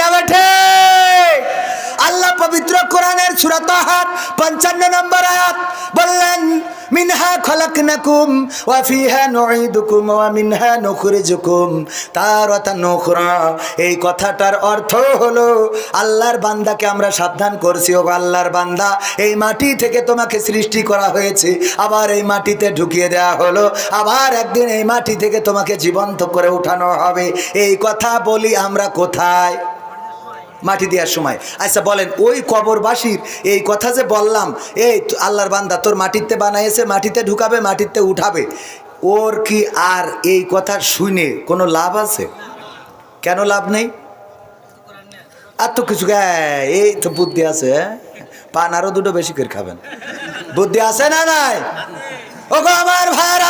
না বেঠে। আল্লাহ পবিত্র কোরআনের সুরাত পঞ্চান্ন নম্বর আয়াত বললেন, মিনহা খলাকনাকুম ওয়া ফিহা নুঈদুকুম ওয়া মিনহা নুখরিজুকুম। তারাতান নুখরা এই কথাটার অর্থ হলো, আল্লাহর বান্দাকে আমরা সাবধান করছি। ও আল্লাহর বান্দা, এই মাটি থেকে তোমাকে সৃষ্টি করা হয়েছে। আবার এই মাটিতে ঢুকিয়ে দেওয়া হলো। আবার একদিন এই মাটি থেকে তোমাকে জীবন্ত করে উঠানো হবে। এই কথা বলি আমরা কোথায়? মাটি দেওয়ার সময়। আচ্ছা বলেন, ওই কবরবাসীর এই কথা যে বললাম, এই আল্লাহর বান্দা তোর মাটিতে বানাইছে, মাটিতে ঢুকাবে, মাটিতে উঠাবে, ওর কি আর এই কথা শুনে কোনো লাভ আছে? কেন লাভ নেই? আর তো কিছু এই তো বুদ্ধি আছে হ্যাঁ? পান আরও দুটো বেশি করে খাবেন। বুদ্ধি আছে না নাই? ও আমার ভাইরা!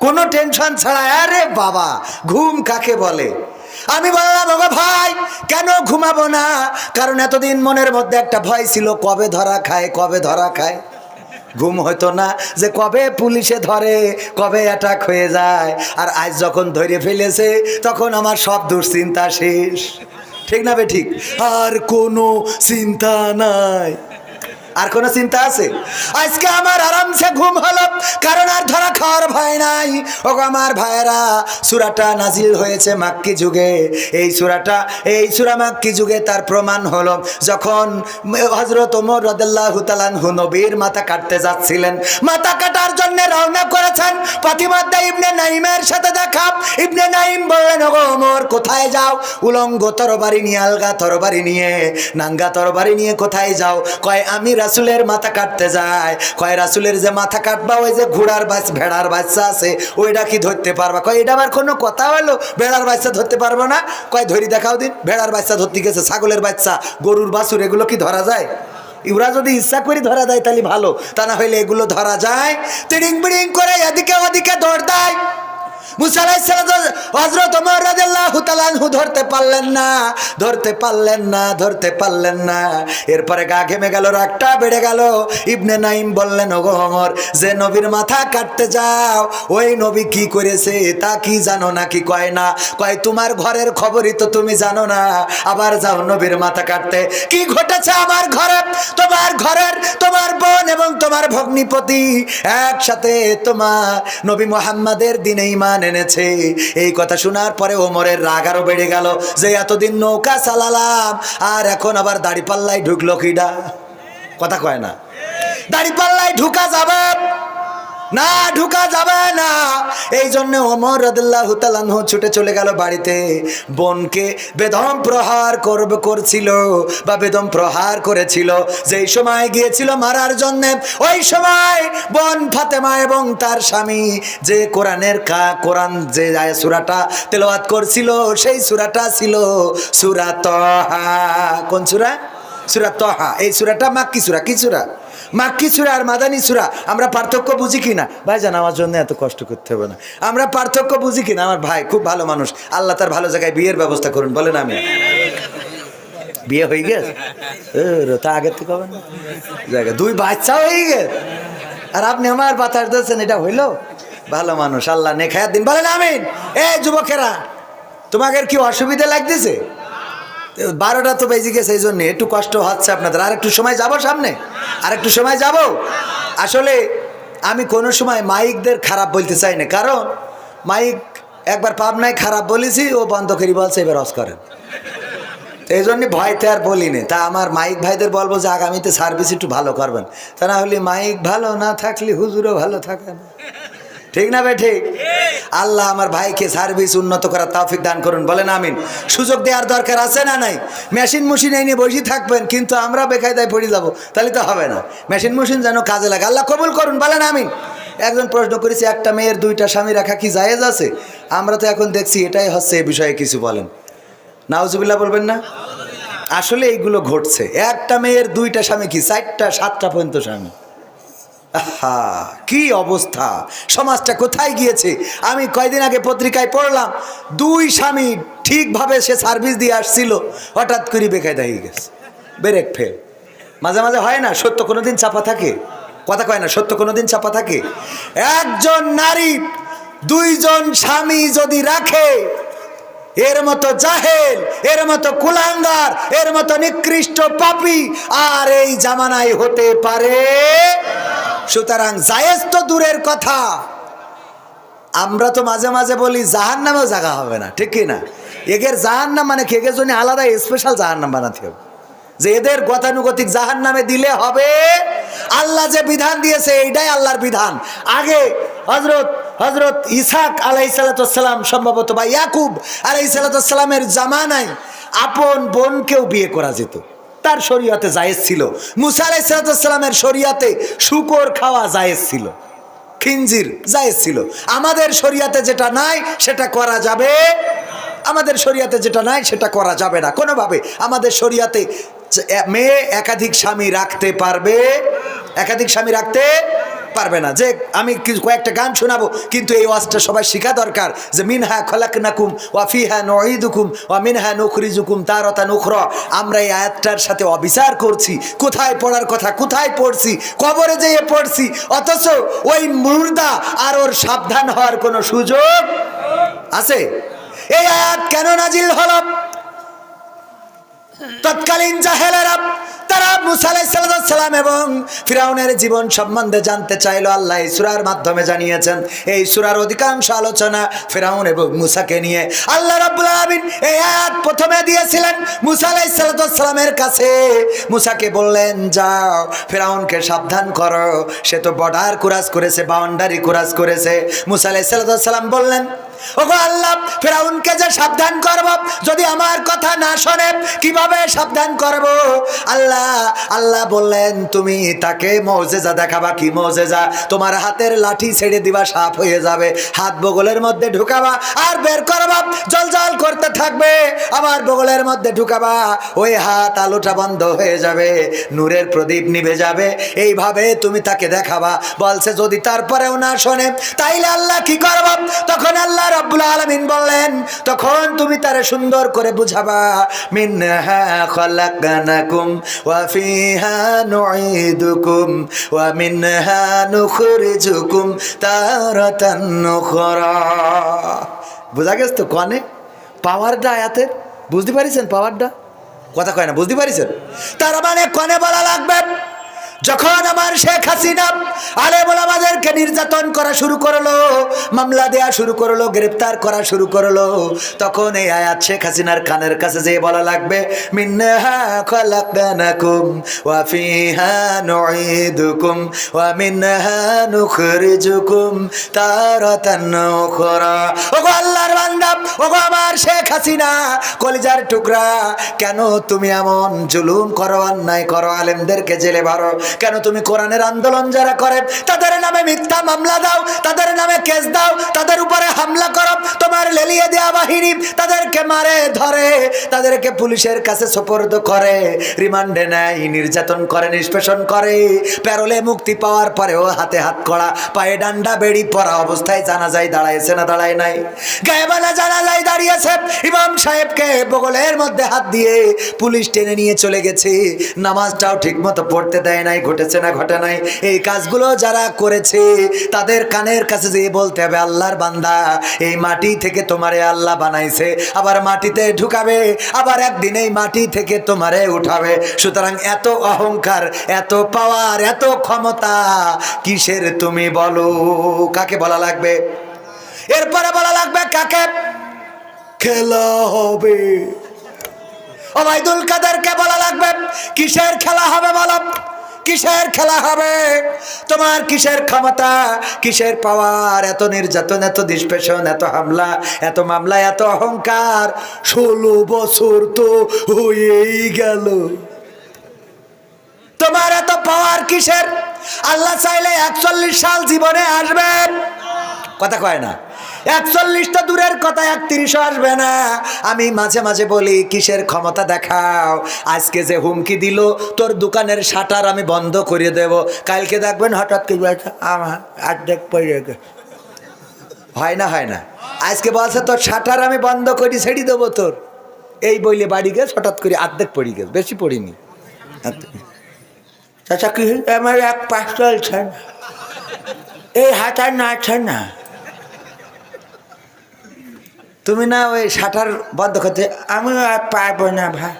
কোনো টেনশন ছাড়া, আরে বাবা, ঘুম কাকে বলে? আমি বললাম, ওগো ভাই, কেন ঘুমাবো না? কারণ এতদিন মনের মধ্যে একটা ভয় ছিল, কবে ধরা খায়, কবে ধরা খায়? ঘুম হতো না যে কবে পুলিশে ধরে, কবে অ্যাটাক হয়ে যায়, আর আজ যখন ধরে ফেলেছে, তখন আমার সব দুশ্চিন্তা শেষ। ঠিক না বে ঠিক? আর কোনো চিন্তা নাই। আর কোনো চিন্তা আছে? আজকে আমার আরামসে ঘুম হলো, কারণ আর ধরা খাওয়ার ভয় নাই। ও আমার ভাইয়েরা, সুরাটা নাজিল হয়েছে মাক্কি যুগে। এই সুরাটা, এই সুরা মাক্কি যুগে তার প্রমাণ হল, যখন হজরত ওমর রদাল্লাহ তালানহু নবীর মাথা কাটতে যাচ্ছিলেন, মাথা কাটার জন্য রওনা করেছেন প্রতিমধ্যে ইবনে নাইমের সাথে দেখা। ইবনে নাইম বললেন, ওগো ওমর, কোথায় যাও? উলঙ্গ তরবারি নিয়ে, আলগা তরবারি নিয়ে, নাঙ্গা তরবারি নিয়ে কোথায় যাও? কয়, আমি রাসুলের মাথা কাটতে যাই। কয়, রাসুলের যে মাথা কাটবা, ওই যে ঘোড়ার বাস, ভেড়ার বাচ্চা আছে ওইটা কি ধরতে পারবা? কয়, এটা আমার কোনো কথা হলো? ভেড়ার বাচ্চা ধরতে পারব না? কয়, ধরি দেখাও দিন, ভেড়ার বাচ্চা ধরতে গেছে, ছাগলের বাচ্চা, গরুর বাছুর, এগুলো কি ধরা যায়? ইউরা যদি ইচ্ছা করে ধরা দেয় তাহলে ভালো। তা না হইলে এগুলো ধরা যায়। তিড়িং বিড়িং করে এদিকে ওদিকে ধরতে পারলেন না, ধরতে পারলেন না, ধরতে পারলেন না। এরপরে গা ঘেমে গেল, রাগটা বেড়ে গেল। ইবনে নাইম বললেন, ওগো ওমর, যে নবীর মাথা কাটতে যাও, ওই নবী কি করেছে তা কি জানো না কি কয় না? কয়, তোমার ঘরের খবরই তো তুমি জানো না। আবার যাও নবীর মাথা কাটতে। কি ঘটেছে আমার ঘরে? তোমার ঘরের, তোমার বোন এবং তোমার ভগ্নিপতি একসাথে তোমার নবী মোহাম্মদের দিনে ইমান এনেছে। এই কথা শোনার পরে ওমরের রাগ আরও বেড়ে গেল যে এতদিন নৌকা চালালাম, আর এখন আবার দাড়ি পাল্লাই ঢুকলো কিডা? কথা কয় না। দাড়ি পাল্লাই ঢুকা যাবে। না ঢুকা যাবে না। এই জন্য ওমর রদুল্লাহ তালানহ ছুটে চলে গেল বাড়িতে। বোনকে বেদম প্রহার করবে করছিল বা বেদম প্রহার করেছিল। যেই সময় গিয়েছিল মারার জন্য, ওই সময় বোন ফাতেমা এবং তার স্বামী যে কোরআনের কা কোরআন যে সুরাটা তেলাওয়াত করছিল, সেই সুরাটা ছিল সুরা তহা। কোন সুরা? সুরা তহা। এই সুরাটা মাক্কি সুরা। কি সুরা? মাক্কি সুরা আর মাদানি সুরা, আমরা পার্থক্য বুঝি কি না ভাই জান আমার জন্য এত কষ্ট করতে হবে না। আমরা পার্থক্য বুঝি কি না আমার ভাই খুব ভালো মানুষ। আল্লাহ তার ভালো জায়গায় বিয়ের ব্যবস্থা করুন, বলেন আমি। বিয়ে হয়ে গেছে? তা আগের থেকে হবে না। জায়গা, দুই বাচ্চা হয়ে গেছে। আর আপনি আমার বাতাস দিয়েছেন, এটা হইল? ভালো মানুষ, আল্লাহ নেখায়াত দিন। বলেন আমিন। এ, যুবকেরা, তোমাদের কি অসুবিধা লাগতেছে? বারোটা তো বেজে গেছে, এই জন্য একটু কষ্ট হচ্ছে আপনাদের। আর একটু সময় যাব সামনে? আর একটু সময় যাব? আসলে আমি কোনো সময় মাইকদের খারাপ বলতে চাই না, কারণ মাইক একবার পাবনায় খারাপ বলেছি, ও বন্ধ করি বলছে, এবার অস করেন। এই জন্য ভয়তে আর বলিনি তা আমার মাইক ভাইদের বলব যে আগামীতে সার্ভিস একটু ভালো করবেন। তা না হলে মাইক ভালো না থাকলে হুজুরও ভালো থাকে না। ঠিক না বে, ঠিক? আল্লাহ আমার ভাইকে সার্ভিস উন্নত করার তাফিক দান করুন, বলেন আমিন। সুযোগ দেওয়ার দরকার আছে না নাই? মেশিন মেশিন এই নিয়ে বসে থাকবেন, কিন্তু আমরা বেকায়দায় পড়ে যাব, তাহলে তো হবে না। মেশিন মেশিন যেন কাজে লাগে। আল্লাহ কবুল করুন, বলেন আমিন। একজন প্রশ্ন করেছে, একটা মেয়ের দুইটা স্বামী রাখা কি জায়েজ আছে? আমরা তো এখন দেখছি, এটাই হচ্ছে এ বিষয়ে কিছু বলেন। নাউজুবিল্লাহ বলবেন না? আসলে এইগুলো ঘটছে। একটা মেয়ের দুইটা স্বামী কি? চারটা, সাতটা পর্যন্ত স্বামী। আহা, কি অবস্থা? সমাজটা কোথায় গিয়েছে? আমি কয়দিন আগে পত্রিকায় পড়লাম, দুই স্বামী ঠিকভাবে সে সার্ভিস দিয়ে আসছিল, হঠাৎ করে বেকায়দা হয়ে গেছে। ব্রেক ফেল মাঝে মাঝে হয় না, সত্য কোনোদিন চাপা থাকে? কথা কয় না, সত্য কোনোদিন চাপা থাকে? একজন নারী, দুইজন স্বামী যদি রাখে, এর মতো জাহেল, এর মতো কুলাঙ্গার, এর মতো নিকৃষ্ট পাপি, আর এই জামানায় হতে পারে সুতরাং জায়েজ তো দূরের কথা। আমরা তো মাঝে মাঝে বলি জাহান নামেও জায়গা হবে না, ঠিক কি না? এগের জাহান নাম মানে কি? এগের জন্য আলাদা স্পেশাল জাহান নাম বানাতে হবে। যে এদের গতানুগতিক জাহান নামে দিলে হবে, আল্লাহ যে বিধান দিয়েছে এইটাই আল্লাহর বিধান। আগে হজরত হজরত ইসাক আলাইসালাতাম সম্ভবত বা ইয়াকুব আলাইসালাতামের জামানায় আপন বোনকেও বিয়ে করা যেত। তার শরীয়তে জায়েজ ছিল। মুসা আলাইসালাতামের শরিয়াতে শুকর খাওয়া জায়েজ ছিল। খিঞ্জির জায়েজ ছিল। আমাদের শরিয়াতে যেটা নাই, সেটা করা যাবে আমাদের শরিয়াতে যেটা নাই, সেটা করা যাবে না। কোনোভাবে আমাদের শরিয়াতে মেয়ে একাধিক স্বামী রাখতে পারবে। একাধিক স্বামী রাখতে পারবে না। যে আমি কয়েকটা গান শোনাবো, কিন্তু এই ওয়াজটা সবাই শেখা দরকার। যে মিন মিনহা খলাক নাকুম ওয়া ফিহা নঈদুকুম ওয়া মিনহা নুখরিজুকুম তারতা নুখর আমরা এই আয়াতটার সাথে অবিচার করছি। কোথায় পড়ার কথা? কোথায় পড়ছি? কবরে যেয়ে পড়ছি। অথচ ওই মুর্দা আর ওর সাবধান হওয়ার কোনো সুযোগ আছে? এই আয়াত কেন নাজিল হল? তৎকালীন জাহেলেরা তারা মুসা আলাইসালাম এবং ফিরাউনের জীবন সম্বন্ধে জানতে চাইলো। আল্লাহ এই সুরার মাধ্যমে জানিয়েছেন, এই সুরার অধিকাংশ আলোচনা ফিরাউন এবং মুসাকে নিয়ে। আল্লাহ রাব্বুল আলামিন এই আয়াত প্রথমে দিয়েছিলেন মুসা আলাইসালামের কাছে। মুসাকে বললেন, যাও, ফিরাউনকে সাবধান করো। সে তো বর্ডার কুরাজ করেছে, বাউন্ডারি কুরাজ করেছে। মুসা আলাইসালাম বললেন ওগো আল্লাহ, ফেরাউনকে যে সাবধান করব, যদি আমার কথা না শোনে, কীভাবে সাবধান করব? আল্লাহ আল্লাহ বললেন, তুমি তাকে মৌজেজা দেখাবা, কি মৌজেজা? তোমার হাতের লাঠি ছেড়ে দিবা সাপ হয়ে যাবে। হাত বগলের মধ্যে ঢুকাবা আর বের করবা। জল জল করতে থাকবে, আবার বগলের মধ্যে ঢুকাবা। ওই হাত আলোটা বন্ধ হয়ে যাবে, নূরের প্রদীপ নিভে যাবে। এইভাবে তুমি তাকে দেখাবা। বলছে, যদি তারপরেও না শোনে, তাইলে আল্লাহ কি করব? তখন আল্লাহ রাব্বুল আলামিন বললেন, তখন তুমি তারে সুন্দর করে বুঝাবা, মিনহা খলাকনাকুম ওয়া ফিহা নুঈদুকুম ওয়া মিনহা নুখরিজুকুম তারাতান নুখরা বুঝা গেছে তো কনে? পাওয়ারটা আয়াতের? বুঝতে পারিছেন পাওয়ারটা? কথা কয় না, বুঝতে পারিছেন? তার মানে কনে বলা লাগবে? যখন আমার শেখ হাসিনা আলে বলে আমাদেরকে নির্যাতন করা শুরু করল, মামলা দেয়া শুরু করল, গ্রেপ্তার করা শুরু করল, তখন এই আয়াত শেখ হাসিনার কানের কাছে যে বলা লাগবে ওয়া আমার শেখ হাসিনা, কলিজার টুকরা, কেন তুমি এমন জুলুম করো, অন্যায় করো, আলেমদেরকে জেলে ভরো? কেন তুমি কোরআনের আন্দোলন যারা করে? তাদের নামে মিথ্যা মামলা দাও, তাদের নামে কেস দাও, তাদের উপরে হামলা করো, তোমার লেলিয়ে দেওয়া বাহিনী তাদেরকে মারে, ধরে, তাদেরকে পুলিশের কাছে সোপর্দ করে, রিমান্ডে নেয়, নির্যাতন করে, নিষ্পেষণ করে, প্যারোলে মুক্তি পাওয়ার পরেও হাতে হাত করা পায়ে ডান্ডা বেড়ি পরা অবস্থায় জানা যায় দাঁড়াইছে না, দাঁড়ায় নাই। গায়েবানা জানা যায় দাঁড়িয়েছে, ইমাম সাহেবকে বগলের মধ্যে হাত দিয়ে পুলিশ টেনে নিয়ে চলে গেছে। নামাজটাও ঠিক মতো পড়তে দেয় নাই ঘটেছে না ঘটে নাই, এই কাজগুলো যারা করেছে, তাদের কানের কাছে যেয়ে বলতে হবে, আল্লাহর বান্দা, এই মাটি থেকে তোমারে আল্লাহ বানাইছে, আবার মাটিতে ঢুকাবে, আবার একদিন এই মাটি থেকে তোমারে উঠাবে। সুতরাং এত অহংকার, এত পাওয়ার এত ক্ষমতা, কিসের তুমি বলো? কাকে বলা লাগবে? এরপরে বলা লাগবে কাকে? খেলা হবে। ওবায়দুল কাদেরকে বলা লাগবে, কিসের খেলা হবে বলো? কিসের খেলা হবে? তোমার কিসের ক্ষমতা? কিসের পাওয়ার এত নির্যাতন, এত নিষ্পেষণ এত হামলা, এত মামলা, এত অহংকার। ষোলো বছর তো হয়েই গেল। তোমার এত পাওয়ার কিসের? আল্লাহ চাইলে একচল্লিশ সাল জীবনে আসবেন। কথা কয় না। একচল্লিশটা দূরের কথা একত্রিশও আসবে না। আমি মাঝে মাঝে বলি, কিসের ক্ষমতা দেখাও? আজকে যে হুমকি দিল, তোর দোকানের শাটার আমি বন্ধ করে দেব। কালকে দেখবেন হঠাৎ কি পড়ে হয় না হয় না। আজকে বলছে, তোর শাটার আমি বন্ধ করি ছেড়ে দেবো তোর। এই বইলে বাড়ি গেছে, হঠাৎ করে অর্ধেক পড়ে গেছে, বেশি পড়িনি। চাচা কি? আমার এক পাশ চলছে না। এই হাত আর নাড়ছে না। তুমি না ওই শাটার বন্ধ করতে আমি আর পারব না ভাই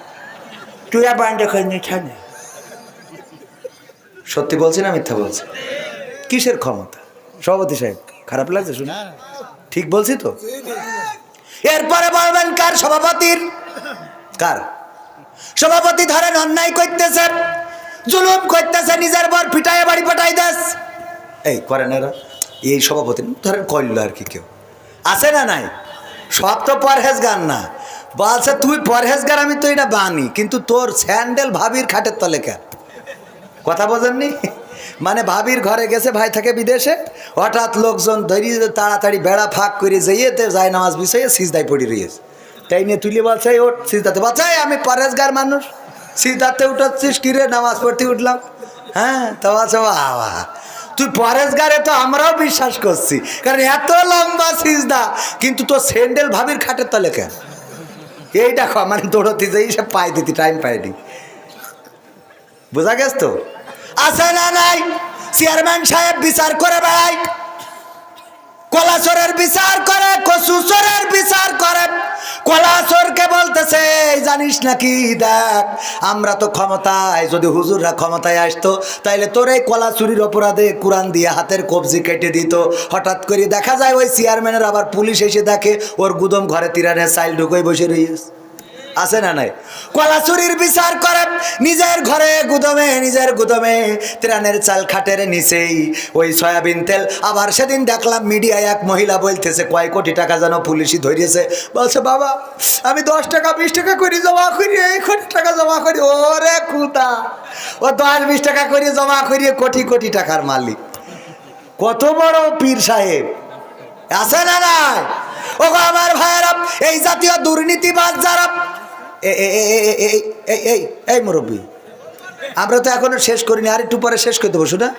তুই আর বন্ধ করে নিচ্ছে সত্যি বলছি না মিথ্যা বলছি? কিসের ক্ষমতা? সভাপতি সাহেব খারাপ লাগছে শুনে? ঠিক বলছি তো? এরপরে বলবেন কার সভাপতির? কার? সভাপতি ধরেন অন্যায় করতেছে জুলুম করতেছে নিজের বর পিটায় বাড়ি পাঠাই দেস। এই করেন এরা। এই সভাপতি ধরেন কইল আর কি কেউ। আছে না নাই? সব তো পরহেজগার না। বলছে তুই পরহেজগার আমি তো এটা বানি। কিন্তু তোর স্যান্ডেল ভাবির খাটের তলে কেন? কথা বোঝেননি? মানে ভাবির ঘরে গেছে ভাই থাকে বিদেশে। হঠাৎ লোকজন ধরিয়ে তাড়াতাড়ি বেড়া ফাঁক করে যাইয়েতে যায় নামাজ বিষয়ে সিজদায় পড়ি রয়েছে তাই নিয়ে তুলি বলছে ওট সিজদাতে। বলছে "এই, আমি পরেশগার মানুষ। সিজদাতে উঠাচ্ছিস কিরে? নামাজ পড়তে উঠলাম। হ্যাঁ তো বাবা। তুই পরেশগারে তো আমরাও বিশ্বাস করছি। কারণ এত লম্বা সিজদা, কিন্তু তোর স্যান্ডেল ভাবির খাটের তলে কেন? এই দেখো মানে দৌড়তে যাই সে পাই দিতি টাইম পাইনি বোঝা গেছ তো? আসে না নাই? চেয়ারম্যান সাহেব বিচার করে বেড়াই। কলাচরের বিচার করে কচুচরের বিচার করে। কলাচরকে বলতেছে, "এই জানিস নাকি দেখ, আমরা তো ক্ষমতায়, যদি হুজুররা ক্ষমতায় আসতো, তাইলে তোর এই কলা চুরির অপরাধে কোরআন দিয়ে হাতের কবজি কেটে দিত। হঠাৎ করে দেখা যায় ওই চেয়ারম্যানের আবার পুলিশ এসে দেখে, ওর গুদম ঘরে তিরানের সাইল ঢুকোই বসে রয়েছে আছে না নাই? কলা চুরির বিচার করে, নিজের ঘরে গুদমে, নিজের গুদমে, ত্রাণের চাল খাটের নিচেই ওই সয়াবিন তেল। আবার সেদিন দেখলাম মিডিয়ায় এক মহিলা বলতেছে, কয় কোটি টাকা যেন পুলিশই ধরিয়েছে? বলছে, বাবা, আমি দশ টাকা, বিশ টাকা করি জমা করি এই কোটি টাকা জমা করি। ওরে কুতা ও দশ, বিশ টাকা করে জমা করি কোটি কোটি টাকার মালিক। কত বড় পীর সাহেব। আছে না নাই? ও গো আমার ভাইয়েরা, এই জাতীয় দুর্নীতিবাজ যারা এই- এই এই এই মুরব্বী। আমরা তো এখনও শেষ করিনি আর একটু পরে শেষ করে দেবো শোনা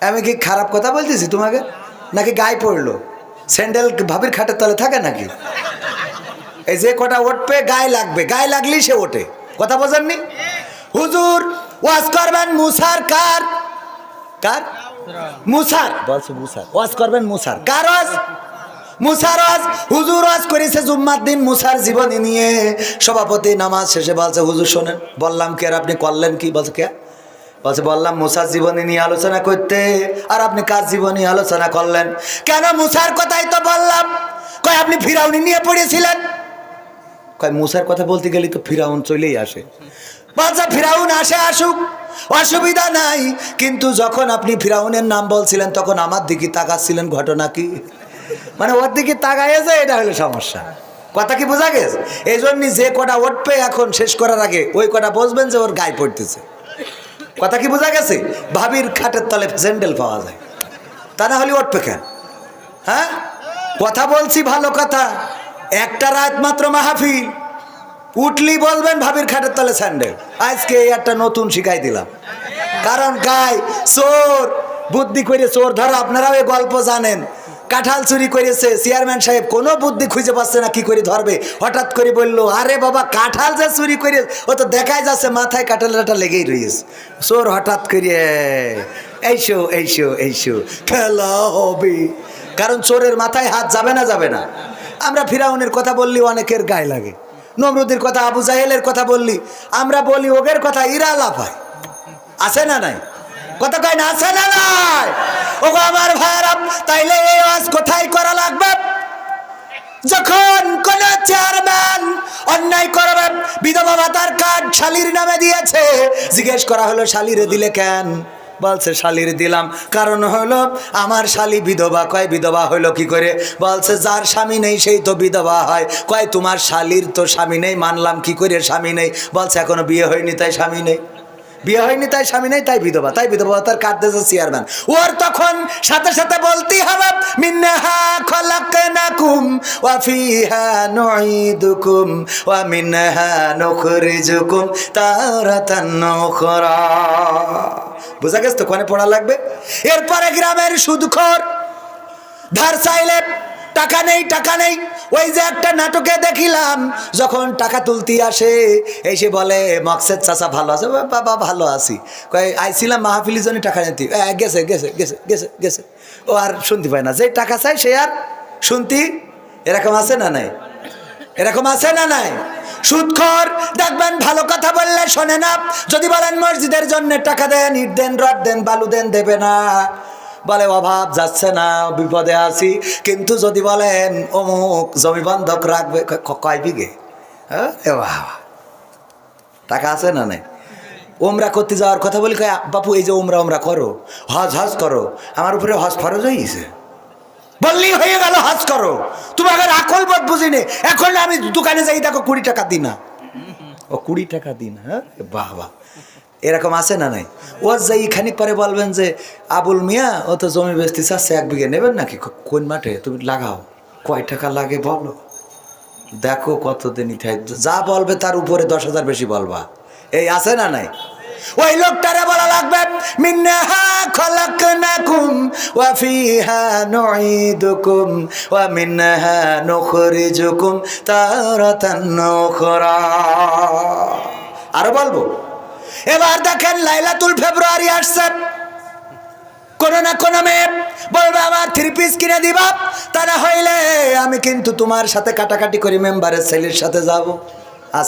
আমি কি খারাপ কথা বলতেছি তোমাকে? নাকি গায়ে পড়ল? স্যান্ডেল ভাবির খাটের তলে থাকে নাকি? এই যে কটা উঠবে গায়ে লাগবে। গায়ে লাগলেই সে ওঠে। কথা বোঝেননি? হুজুর ওয়াজ করবেন মুসার কার? কার? মুসার। বলছে মুসার। ওয়াজ করবেন মুসার। কার ওয়াজ? মুসার ওয়াজ হুজুর ওয়াজ করেছে জুম্মার দিন মুসার জীবনী নিয়ে। সভাপতি নামাজ শেষে বলছে, হুজুর শোনেন, বললাম কি আর আপনি করলেন কি? বলছে, কে? বলছে, বললাম মুসার জীবনী নিয়ে আলোচনা করতে। আর আপনি কার জীবনী আলোচনা করলেন? কেন মুসার কথাই তো বললাম। কয়, আপনি ফিরাউনি নিয়ে পড়েছিলেন? কয়, মুসার কথা বলতে গেলে তো ফিরাউন চলেই আসে। বলছে, ফিরাউন আসে, আসুক, অসুবিধা নাই। কিন্তু যখন আপনি ফিরাউনের নাম বলছিলেন, তখন আমার দিকে তাকাচ্ছিলেন, ঘটনা কি? মানে ওর দিকে তাকাইছে এটা হলো সমস্যা। কথা কি বোঝা গেছে? এই জন্য যে কটা উঠবে এখন শেষ করার আগে, ওই কটা বসবেন যে ওর গায়ে পড়তেছে। কথা কি বোঝা গেছে? ভাবির খাটের তলে স্যান্ডেল পাওয়া যায়। তা না হলে উঠবে কেন? হ্যাঁ? কথা বলছি, ভালো কথা। একটা রাত মাত্র মাহফিল উঠলি বলবেন ভাবির খাটের তলে স্যান্ডেল। আজকে এই একটা নতুন শিখাই দিলাম। কারণ গায়ে চোর, বুদ্ধি করে চোর ধরো, আপনারাও এই গল্প জানেন। কাঁঠাল চুরি করেছে। চেয়ারম্যান সাহেব কোনো বুদ্ধি খুঁজে পাচ্ছে না, কি করে ধরবে? হঠাৎ করে বলল, আরে বাবা, কাঁঠাল যে চুরি করে ও তো দেখাই যাচ্ছে, মাথায় কাঁঠালের একটা লেগেই রয়েছে। চোর হঠাৎ করে এইসো এইসো এইসো খেলা হবে। কারণ চোরের মাথায় হাত যাবে না যাবে না। আমরা ফিরাউনের কথা বললি, অনেকের গায়ে লাগে। নমরুদের কথা, আবু জাহেলের কথা বললি, আমরা বলি, ওগের কথা ইরা লাফায়। আছে না নাই? কথা কয় না, আছে না নাই? ও আমার ভাইয়েরা তাইলে এই আজ কোথায় করা লাগবে? যখন কোন চেয়ারম্যান অন্যায় করবে, বিধবা ভাতার কার্ড শালির নামে দিয়েছে। জিজ্ঞেস করা হলো, শালিরে দিলে কেন? বলছে, শালির দিলাম। কারণ হলো, আমার শালি বিধবা। কয় বিধবা হলো কি করে? বলছে, যার স্বামী নেই, সেই তো বিধবা হয়। কয়, তোমার শালির তো স্বামী নেই, মানলাম কি করে স্বামী নেই? বলছে, এখনও বিয়ে হয়নি, তাই স্বামী নেই। বিয়ে হয়নি, তাই স্বামী নেই, তাই বিধবা তাই বিধবা তার কাট দিয়েছে চেয়ারম্যান। ওর তখন সাথে সাথে বলতেই হবে ওয়া ওয়া বুঝা গেছে তো কোনে পড়া লাগবে? এরপরে গ্রামের সুদখোর ধার চাইলে টাকা নেই টাকা নেই। ওই যে একটা নাটকে দেখিলাম যখন টাকা তুলতে আসে এসে বলে মকসেদ চাচা ভালো আছে? বাবা ভালো আছি। কয় আইছিলাম মাহফিলির জন্য টাকা নিতে। "এ, গেছে গেছে গেছে গেছে গেছে। ও আর শুনতে পায় না। যে টাকা চাই সে আর শুনতি? এরকম আছে না নাই? এরকম আছে না নাই? সুদখর দেখবেন ভালো কথা বললে শোনে না। যদি বলেন মসজিদের জন্য টাকা দেন ইট দেন রড দেন বালু দেন দেবে না। বলে, অভাব যাচ্ছে না, বিপদে আছি। কিন্তু যদি বলেন, অমুক জমি বন্ধক রাখবে। কয় বিঘে? হ্যাঁ? বাবা। টাকা আছে না নাই? ওমরা করতে যাওয়ার কথা বলি, কয়, বাপু, এই যে ওমরা ওমরা করো, হজ হজ করো। আমার উপরে হজ ফরজ হয়েছে গেছে। বললেই হয়ে গেল, হজ করো। তোমাকে আকল বোধ বুঝিনি, এখন আমি দোকানে যাই, দেখো কুড়ি টাকা দিই না ও কুড়ি টাকা দিন হ্যাঁ? বাহ এরকম আছে না নাই? ও যাই খানিক পরে বলবেন যে, আবুল মিয়া, ও তো জমি বেচতে চাচ্ছে, এক বিঘে নেবেন নাকি? কোন মাঠে? তুমি লাগাও। কয় টাকা লাগে বলো। দেখো কত দিনই থাকে যা বলবে তার উপরে দশ হাজার বেশি বলবা। এই আছে না নাই? ওই লোকটারে বলা লাগবে ওয়া আরও বলব? এবার দেখেন লাইলাতুল ফেব্রুয়ারি আসছে। কোনো না কোনো মেয়ে বলবে, আমার থ্রি পিস কিনে দিবা? তা না হইলে, আমি কিন্তু তোমার সাথে কাটাকাটি করি মেম্বারের ছেলের সাথে যাব। আছে